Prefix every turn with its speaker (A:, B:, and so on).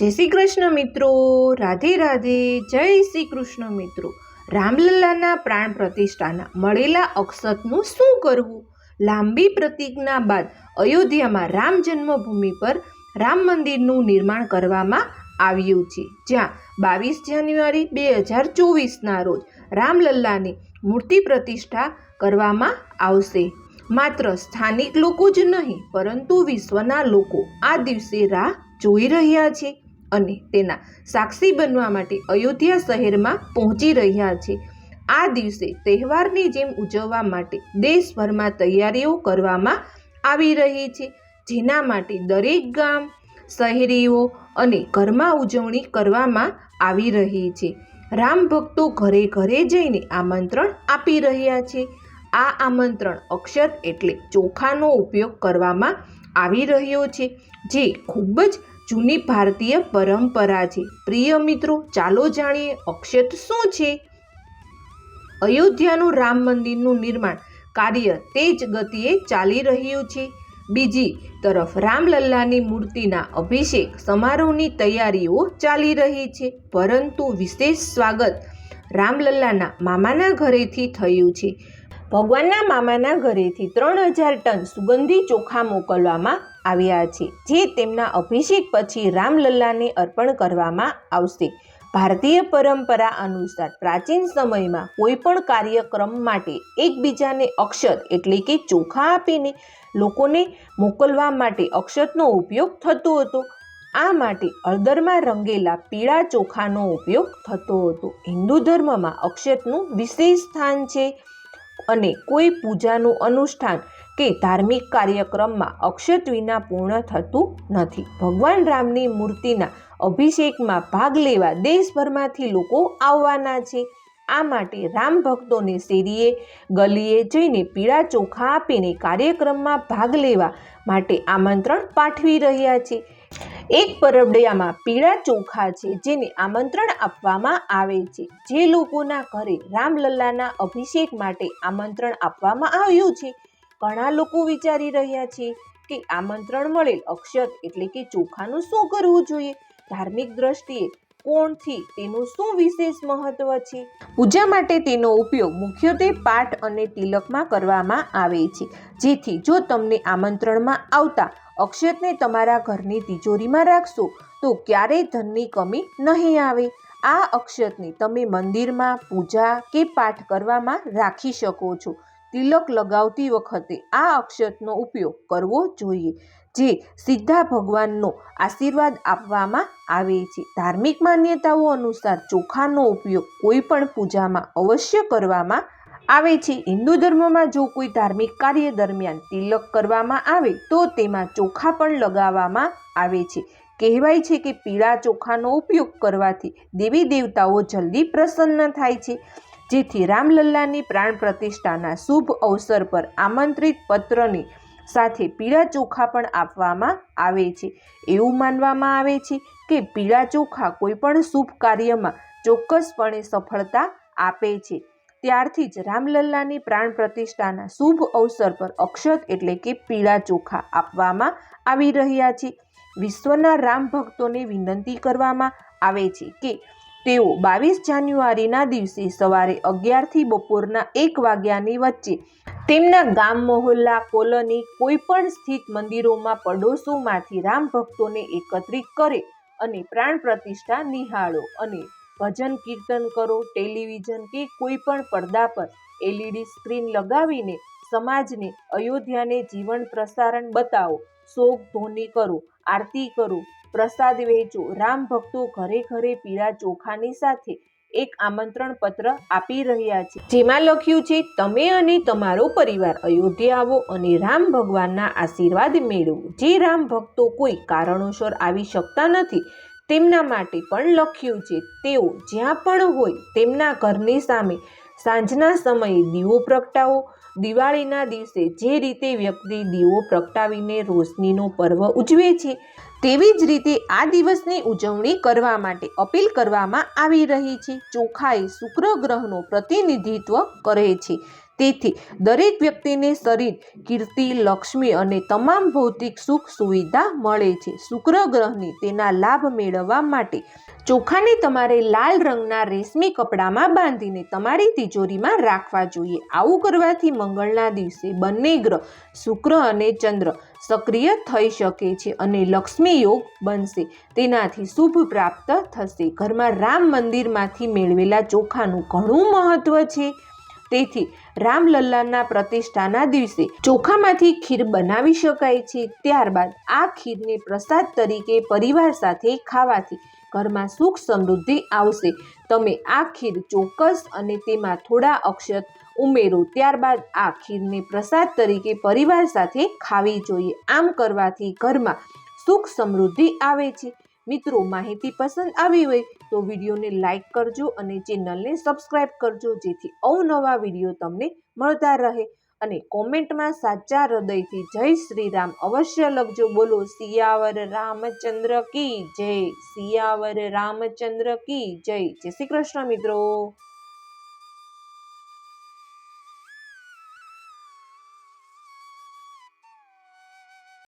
A: જય શ્રી કૃષ્ણ મિત્રો. રાધે રાધે, જય શ્રી કૃષ્ણ મિત્રો. રામલલ્લાના પ્રાણ પ્રતિષ્ઠાના મળેલા અક્ષતનું શું કરવું? લાંબી પ્રતિજ્ઞા બાદ અયોધ્યામાં રામ જન્મભૂમિ પર રામ મંદિરનું નિર્માણ કરવામાં આવ્યું છે. જ્યાં બાવીસ જાન્યુઆરી બે હજાર ચોવીસના રોજ રામલલ્લાની મૂર્તિ પ્રતિષ્ઠા કરવામાં આવશે. માત્ર સ્થાનિક લોકો જ નહીં, પરંતુ વિશ્વના લોકો આ દિવસે રાહ જોઈ રહ્યા છે. અને તેના સાક્ષી બનવા માટે અયોધ્યા શહેરમાં પહોંચી રહ્યા છે. આ દિવસે તહેવારની જેમ ઉજવવા માટે દેશભરમાં તૈયારીઓ કરવામાં આવી રહી છે, જેના માટે દરેક ગામ, શહેરીઓ અને ઘરમાં ઉજવણી કરવામાં આવી રહી છે. રામ ભક્તો ઘરે ઘરે જઈને આમંત્રણ આપી રહ્યા છે. આ આમંત્રણ અક્ષર એટલે ચોખાનો ઉપયોગ કરવામાં આવી રહ્યો છે, જે ખૂબ જ જૂની ભારતીય પરંપરા છે. પ્રિય મિત્રો, ચાલો જાણીએ અક્ષત શું છે? અયોધ્યાનું રામ મંદિરનું નિર્માણ કાર્ય તેજ ગતિએ ચાલી રહ્યું છે. બીજી તરફ રામલલ્લાની મૂર્તિના અભિષેક સમારોહની તૈયારીઓ ચાલી રહી છે. પરંતુ વિશેષ સ્વાગત રામલલ્લાના મામાના ઘરેથી થયું છે. ભગવાનના મામાના ઘરેથી ત્રણ હજાર ટન સુગંધી ચોખા મોકલવામાં આવ્યા છે, જે તેમના અભિષેક પછી રામલલ્લાને અર્પણ કરવામાં આવશે. ભારતીય પરંપરા અનુસાર પ્રાચીન સમયમાં કોઈ પણ કાર્યક્રમ માટે એકબીજાને અક્ષત એટલે કે ચોખા આપીને લોકોને મોકલવા માટે અક્ષતનો ઉપયોગ થતો હતો. આ માટે અળદરમાં રંગેલા પીળા ચોખાનો ઉપયોગ થતો હતો. હિન્દુ ધર્મમાં અક્ષતનું વિશેષ સ્થાન છે. અને કોઈ પૂજાનું અનુષ્ઠાન કે ધાર્મિક કાર્યક્રમમાં અક્ષત વિના પૂર્ણ થતું નથી. ભગવાન રામની મૂર્તિના અભિષેકમાં ભાગ લેવા દેશભરમાંથી લોકો આવવાના છે. આ માટે રામ ભક્તોને શેરીએ, ગલીએ જઈને પીળા ચોખા આપીને કાર્યક્રમમાં ભાગ લેવા માટે આમંત્રણ પાઠવી રહ્યા છે. એક પરબડિયામાં પીળા ચોખા છે, જેને આમંત્રણ આપવામાં આવે છે. જે લોકોના ઘરે રામલલ્લાના અભિષેક માટે આમંત્રણ આપવામાં આવ્યું છે. ઘણા લોકો વિચારી રહ્યા છે કે આમંત્રણ મળેલ અક્ષત એટલે કે ચોખાનું શું કરવું જોઈએ? ધાર્મિક દ્રષ્ટિએ કોણથી તેનું શું વિશેષ મહત્વ છે? પૂજા માટે તેનો ઉપયોગ મુખ્યત્વે પાઠ અને તિલકમાં કરવામાં આવે છે. જેથી જો તમને આમંત્રણમાં આવતા અક્ષતને તમારા ઘરની તિજોરીમાં રાખશો, તો ક્યારેય ધનની કમી નહીં આવે. આ અક્ષતને તમે મંદિરમાં પૂજા કે પાઠ કરવામાં રાખી શકો છો. તિલક લગાવતી વખતે આ અક્ષતનો ઉપયોગ કરવો જોઈએ, જે સીધા ભગવાનનો આશીર્વાદ આપવામાં આવે છે. ધાર્મિક માન્યતાઓ અનુસાર ચોખાનો ઉપયોગ કોઈ પણ પૂજામાં અવશ્ય કરવામાં આવે છે. હિન્દુ ધર્મમાં જો કોઈ ધાર્મિક કાર્ય દરમિયાન તિલક કરવામાં આવે, તો તેમાં ચોખા પણ લગાવવામાં આવે છે. કહેવાય છે કે પીળા ચોખાનો ઉપયોગ કરવાથી દેવી દેવતાઓ જલ્દી પ્રસન્ન થાય છે. જેથી રામલલ્લાની પ્રાણ પ્રતિષ્ઠાના શુભ અવસર પર આમંત્રિત પત્રની સાથે પીળા ચોખા પણ આપવામાં આવે છે. એવું માનવામાં આવે છે કે પીળા ચોખા કોઈપણ શુભ કાર્યમાં ચોક્કસપણે સફળતા આપે છે. ત્યારથી જ રામલલ્લાની પ્રાણ પ્રતિષ્ઠાના શુભ અવસર પર અક્ષત એટલે કે પીળા ચોખા આપવામાં આવી રહ્યા છે. વિશ્વના રામ ભક્તોને વિનંતી કરવામાં આવે છે કે તેઓ બાવીસ જાન્યુઆરીના દિવસે સવારે અગિયારથી બપોરના એક વાગ્યાની વચ્ચે તેમના ગામ મહોલ્લા કોલોની કોઈ પણ સ્થિત મંદિરોમાં પડોશોમાંથી રામ ભક્તોને એકત્રિત કરે અને પ્રાણ પ્રતિષ્ઠા નિહાળો અને ભજન કીર્તન કરો, ટેલિવિઝન કે કોઈ પણ પડદા પર એલઈડી સ્ક્રીન લગાવીને સમાજને અયોધ્યાને જીવન પ્રસારણ બતાવો, શોક ધોની કરો, આરતી કરો પ્રસાદ વહેંચો રામ ભક્તો ઘરે ઘરે પીળા ચોખાની સાથે એક આમંત્રણ પત્ર આપી રહ્યા છે. જેમાં લખ્યું છે, તમે અને તમારો પરિવાર અયોધ્યા આવો અને રામ ભગવાનના આશીર્વાદ મેળવો. જે રામ ભક્તો કોઈ કારણોસર આવી શકતા નથી, તેમના માટે પણ લખ્યું છે. તેઓ જ્યાં પણ હોય તેમના ઘરની સામે સાંજના સમયે દીવો પ્રગટાવો દિવાળીના દિવસે જે રીતે વ્યક્તિ દીવો પ્રગટાવીને રોશનીનો પર્વ ઉજવે છે, તેવી જ રીતે આ દિવસની ઉજવણી કરવા માટે અપીલ કરવામાં આવી રહી છે. ચોખાએ શુક્ર ગ્રહનું પ્રતિનિધિત્વ કરે છે. તેથી દરેક વ્યક્તિને શરીર, કીર્તિ, લક્ષ્મી અને તમામ ભૌતિક સુખ સુવિધા મળે છે. શુક્ર ગ્રહની તેના લાભ મેળવવા માટે ચોખાને તમારે લાલ રંગના રેશમી કપડામાં બાંધીને તમારી તિજોરીમાં રાખવા જોઈએ. આવું કરવાથી મંગળના દિવસે બંને ગ્રહ, શુક્ર અને ચંદ્ર, સક્રિય થઈ શકે છે અને લક્ષ્મી યોગ બનશે. તેનાથી શુભ પ્રાપ્ત થશે. ઘરમાં રામ મંદિરમાંથી મેળવેલા ચોખાનું ઘણું મહત્વ છે. તેથી રામલલ્લાના પ્રતિષ્ઠાના દિવસે ચોખામાંથી ખીર બનાવી શકાય છે. ત્યારબાદ આ ખીરને પ્રસાદ તરીકે પરિવાર સાથે ખાવાથી ઘરમાં સુખ સમૃદ્ધિ આવશે. તમે આ ખીર ચોક્કસ અને તેમાં થોડા અક્ષત ઉમેરો. ત્યારબાદ આ ખીરને પ્રસાદ તરીકે પરિવાર સાથે ખાવી જોઈએ. આમ કરવાથી ઘરમાં સુખ સમૃદ્ધિ આવે છે. મિત્રો, માહિતી પસંદ આવી હોય તો વિડીયોને લાઇક કરજો અને ચેનલને સબસ્ક્રાઈબ કરજો, જેથી અવનવા વીડિયો તમને મળતા રહે. અને કોમેન્ટમાં સાચા હૃદયથી જય શ્રી રામ અવશ્ય લખજો. બોલો, સિયાવર રામચંદ્ર કી જય, સિયાવર રામચંદ્ર કી જય. જય શ્રી કૃષ્ણ મિત્રો.